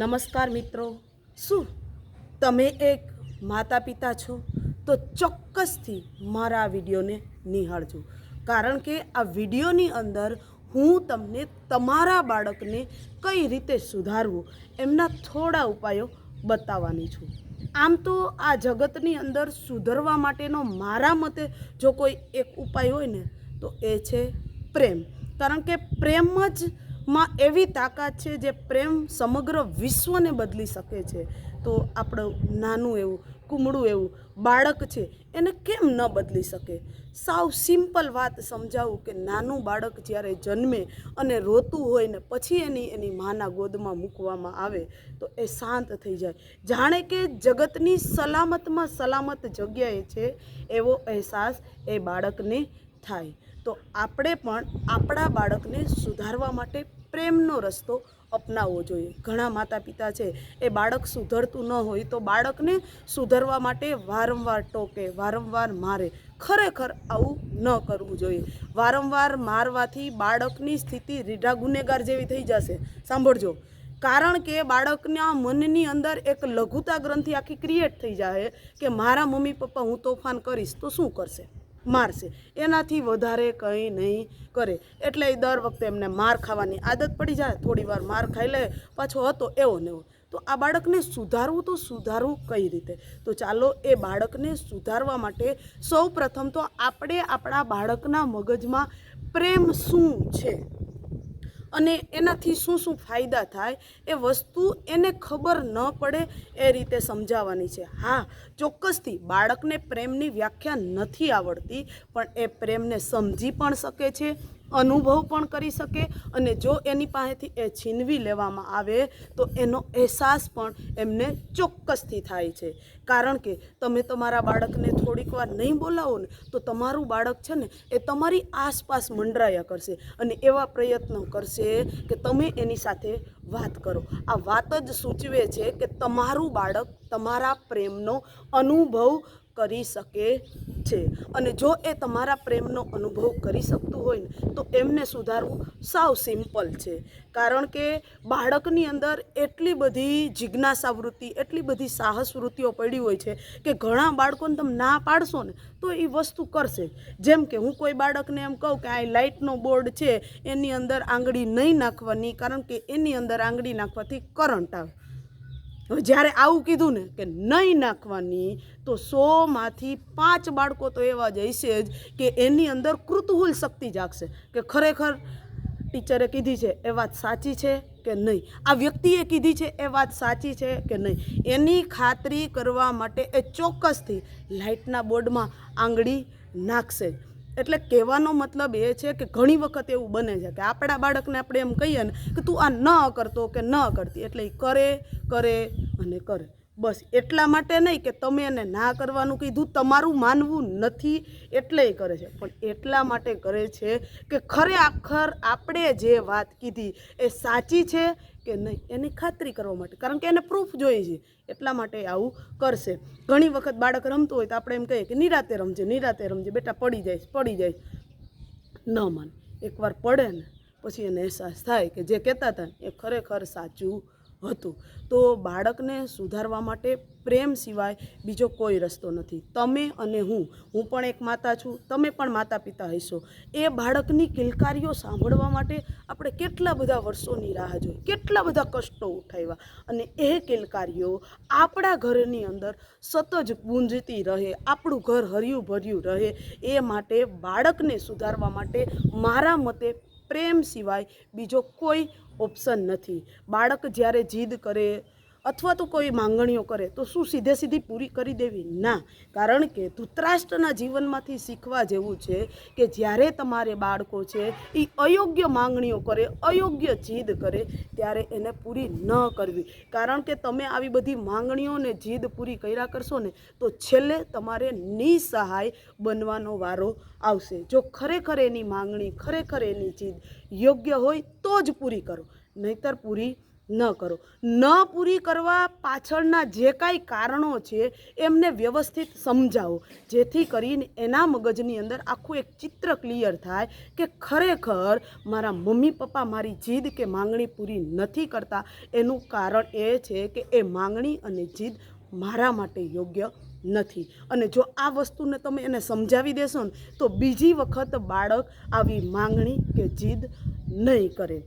નમસ્કાર મિત્રો. શું તમે એક માતા પિતા છો? તો ચોક્કસથી મારા આ વિડીયોને નિહાળજો. કારણ કે આ વિડીયોની અંદર હું તમને તમારા બાળકને કઈ રીતે સુધારવું એમના થોડા ઉપાયો બતાવવાની છું. આમ તો આ જગતની અંદર સુધરવા માટેનો મારા મતે જો કોઈ એક ઉપાય હોય ને, તો એ છે પ્રેમ. કારણ કે પ્રેમ જ માં એવી તાકાત છે જે પ્રેમ સમગ્ર વિશ્વને બદલી શકે છે. તો આપણું નાનું એવું, કુમળું એવું બાળક છે, એને કેમ ન બદલી શકે? સાવ સિમ્પલ વાત સમજાવું કે નાનું બાળક જ્યારે જન્મે અને રોતું હોય ને પછી એની એની માના ગોદમાં મૂકવામાં આવે, તો એ શાંત થઈ જાય. જાણે કે જગતની સલામતમાં સલામત જગ્યાએ છે એવો અહેસાસ એ બાળકને થાય. તો આપણે પણ આપણા બાળકને સુધારવા માટે પ્રેમનો રસ્તો અપનાવવો જોઈએ. ઘણા માતા પિતા છે, એ બાળક સુધરતું ન હોય તો બાળકને સુધરવા માટે વારંવાર ટોકે, વારંવાર મારે. ખરેખર આવું ન કરવું જોઈએ. વારંવાર મારવાથી બાળકની સ્થિતિ રીઢા ગુનેગાર જેવી થઈ જશે. સાંભળજો. કારણ કે બાળકના મનની અંદર એક લઘુતા ગ્રંથિ આખી ક્રિએટ થઈ જાય કે મારા મમ્મી પપ્પા હું તોફાન કરીશ તો શું કરશે? મારશે. એનાથી વધારે કંઈ નહીં કરે. એટલે એ દર વખતે એમને માર ખાવાની આદત પડી જાય. થોડી વાર માર ખાઈ લે, પાછો હતો એવો ને એવો. તો આ બાળકને સુધારવું તો સુધારવું કઈ રીતે? તો ચાલો એ બાળકને સુધારવા માટે સૌ પ્રથમ તો આપણે આપણા બાળકના મગજમાં પ્રેમ શું છે? અને એનાથી શું શું ફાયદા થાય એ વસ્તુ એને ખબર ન પડે એ રીતે સમજાવવાની છે. હા, ચોક્કસથી બાળકને પ્રેમની વ્યાખ્યા નથી આવડતી, પણ એ પ્રેમને સમજી પણ શકે છે અનુભવ પણ કરી શકે અને જો એની પાસેથી એ છીનવી લેવામાં આવે તો એનો અહેસાસ પણ એમને ચોક્કસથી થાય છે. કારણ કે તમે તમારા બાળકને થોડીક વાર નહીં બોલાવો ને તો તમારું બાળક છે ને એ તમારી આસપાસ મંડરાયા કરશે અને એવા પ્રયત્નો કરશે કે તમે એની સાથે વાત કરો. આ વાત જ સૂચવે છે કે તમારું બાળક તમારા પ્રેમનો અનુભવ કરી શકે છે. અને જો એ તમારા પ્રેમનો અનુભવ કરી શકતું હોય ને, તો એમને સુધારવું સાવ સિમ્પલ છે. કારણ કે બાળકની અંદર એટલી બધી જિજ્ઞાસા વૃત્તિ એટલી બધી સાહસ વૃત્તિઓ પડી હોય છે કે ઘણા બાળકોને તમે ના પાડશો ને, તો એ વસ્તુ કરશે. જેમ કે હું કોઈ બાળકને એમ કહું કે આ લાઇટનો બોર્ડ છે, એની અંદર આંગળી નહીં નાખવાની, કારણ કે એની અંદર આંગળી નાખવાથી કરંટ આવે. જ્યારે આવું કીધું ને કે નહીં નાખવાની, તો સોમાંથી પાંચ બાળકો તો એવા જ હશે જ કે એની અંદર કૃતહુલ શક્તિ જાગશે. કે ખરેખર ટીચરે કીધી છે એ વાત સાચી છે કે નહીં? આ વ્યક્તિએ કીધી છે એ વાત સાચી છે કે નહીં? એની ખાતરી કરવા માટે એ ચોક્કસથી લાઇટના બોર્ડમાં આંગળી નાખશે. એટલે કહેવાનો મતલબ એ છે કે ઘણી વખત એવું બને છે કે આપણા બાળકને આપણે એમ કહીએ ને કે તું આ ન કરતો કે ન કરતી, એટલે એ કરે કરે અને કરે. બસ એટલા માટે નહીં કે તમે એને ના કરવાનું કીધું, તમારું માનવું નથી એટલે કરે છે. પણ એટલા માટે કરે છે કે ખરે આખર આપણે જે વાત કીધી એ સાચી છે કે નહીં, એની ખાતરી કરવા માટે. કારણ કે એને પ્રૂફ જોઈએ છે. એટલા માટે આવું કરશે. ઘણી વખત બાળક રમતું હોય તો આપણે એમ કહીએ કે નિરાતે રમજે નિરાતે રમજે, બેટા પડી જાય પડી જાય. ન માને. એકવાર પડે ને, પછી એને અહેસાસ થાય કે જે કહેતા હતા એ ખરેખર સાચું હતું. તો બાળકને સુધારવા માટે પ્રેમ સિવાય બીજો કોઈ રસ્તો નથી. તમે અને હું હું પણ એક માતા છું, તમે પણ માતા પિતા હશો. એ બાળકની કિલકારીઓ સાંભળવા માટે આપણે કેટલા બધા વર્ષોની રાહ જોઈ, કેટલા બધા કષ્ટો ઉઠાવ્યા. અને એ કિલકારીઓ આપણા ઘરની અંદર સતત જ ગુંજતી રહે, આપણું ઘર હર્યું ભર્યું રહે. એ માટે બાળકને સુધારવા માટે મારા મતે પ્રેમ સિવાય બીજો કોઈ ઓપ્શન નથી. બાળક જ્યારે જીદ કરે અથવા તો કોઈ માંગણીઓ કરે, તો શું સીધે સીધી પૂરી કરી દેવી? ના. કારણ કે ધૃતરાષ્ટ્રના જીવનમાંથી શીખવા જેવું છે કે જ્યારે તમારે બાળકો છે એ અયોગ્ય માંગણીઓ કરે, અયોગ્ય જીદ કરે, ત્યારે એને પૂરી ન કરવી. કારણ કે તમે આવી બધી માંગણીઓને જીદ પૂરી કર્યા કરશો ને, તો છેલ્લે તમારે નિસહાય બનવાનો વારો આવશે. જો ખરેખર એની માંગણી, ખરેખર એની જીદ યોગ્ય હોય, તો જ પૂરી કરો. નહીતર પૂરી ન કરો. ન પૂરી કરવા પાછળના જે કાંઈ કારણો છે, એમને વ્યવસ્થિત સમજાવો. જેથી કરીને એના મગજની અંદર આખું એક ચિત્ર ક્લિયર થાય કે ખરેખર મારા મમ્મી પપ્પા મારી જીદ કે માંગણી પૂરી નથી કરતા. એનું કારણ એ છે કે એ માંગણી અને જીદ મારા માટે યોગ્ય નથી. અને જો આ વસ્તુને તમે એને સમજાવી દેશો ને, તો બીજી વખત બાળક આવી માંગણી કે જીદ નહીં કરે.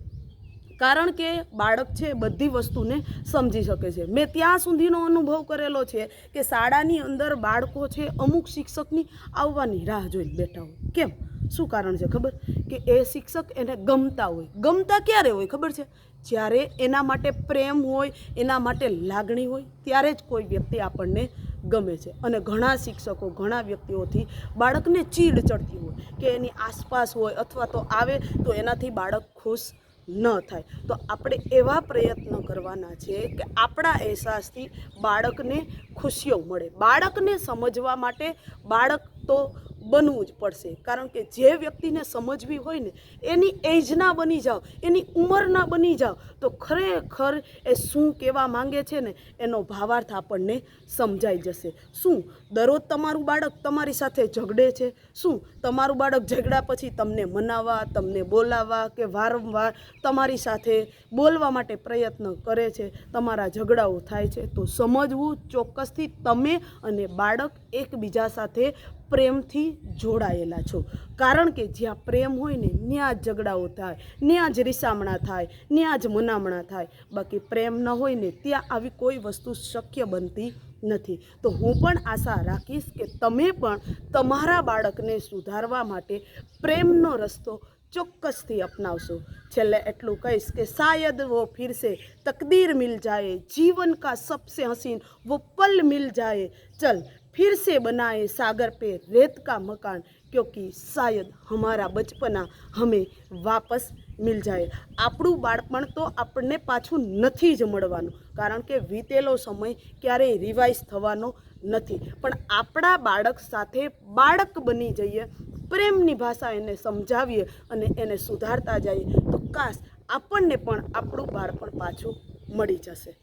કારણ કે બાળક છે, બધી વસ્તુને સમજી શકે છે. મેં ત્યાં સુધીનો અનુભવ કરેલો છે કે શાળાની અંદર બાળકો છે, અમુક શિક્ષકની આવવાની રાહ જોઈને બેઠા હોય. કેમ? શું કારણ છે ખબર? કે એ શિક્ષક એને ગમતા હોય. ગમતા ક્યારે હોય ખબર છે? જ્યારે એના માટે પ્રેમ હોય, એના માટે લાગણી હોય, ત્યારે જ કોઈ વ્યક્તિ આપણને ગમે છે. અને ઘણા શિક્ષકો, ઘણા વ્યક્તિઓથી બાળકને ચીડ ચડતી હોય કે એની આસપાસ હોય અથવા તો આવે તો એનાથી બાળક ખુશ ન થાય. તો આપણે એવા પ્રયત્ન કરવાના છે કે આપણા અહેસાસથી બાળકને ખુશીઓ મળે. બાળકને સમજવા માટે બાળક તો બનવું જ પડશે. કારણ કે જે વ્યક્તિને સમજવી હોય ને, એની એજના બની જાઓ, એની ઉંમરના બની જાઓ, તો ખરેખર એ શું કહેવા માંગે છે ને, એનો ભાવાર્થ આપણને સમજાઈ જશે. શું? દરરોજ તમારું બાળક તમારી સાથે ઝઘડે છે? શું? તમારું બાળક ઝઘડા પછી તમને મનાવવા, તમને બોલાવવા કે વારંવાર તમારી સાથે બોલવા માટે પ્રયત્ન કરે છે? તમારા ઝઘડાઓ થાય છે? તો સમજવું ચોક્કસથી તમે અને બાળક એકબીજા સાથે પ્રેમથી જોડાયેલા છો. કારણ કે જ્યાં પ્રેમ હોય ને ત્યાં જ ઝઘડાઓ થાય ત્યાં જ રીસામણા થાય ત્યાં જ મનામણા થાય. બાકી પ્રેમ ન હોય ને, ત્યાં આવી કોઈ વસ્તુ શક્ય બનતી નથી. તો હું પણ આશા રાખીશ કે તમે પણ તમારા બાળકને સુધારવા માટે પ્રેમનો રસ્તો ચોક્કસથી અપનાવશો. છેલ્લે એટલું કહીશ કે શાયદ વો ફિરસે તકદીર મિલ જાયે, જીવન કા સબસે હસીન વો પલ મિલ જાયે. ચલ फिर से बनाए सागर पे रेत का मकान क्योंकि शायद हमारा बचपना हमें વાપસ મિલ જાય આપણું બાળપણ તો આપણને પાછું નથી જ મળવાનું કારણ કે વીતેલો સમય ક્યારેય રિવાઇઝ થવાનો નથી પણ આપણા બાળક સાથે બાળક બની જઈએ પ્રેમની ભાષા એને સમજાવીએ અને એને સુધારતા જઈએ તો કાશ આપણને પણ આપણું બાળપણ પાછું મળી જશે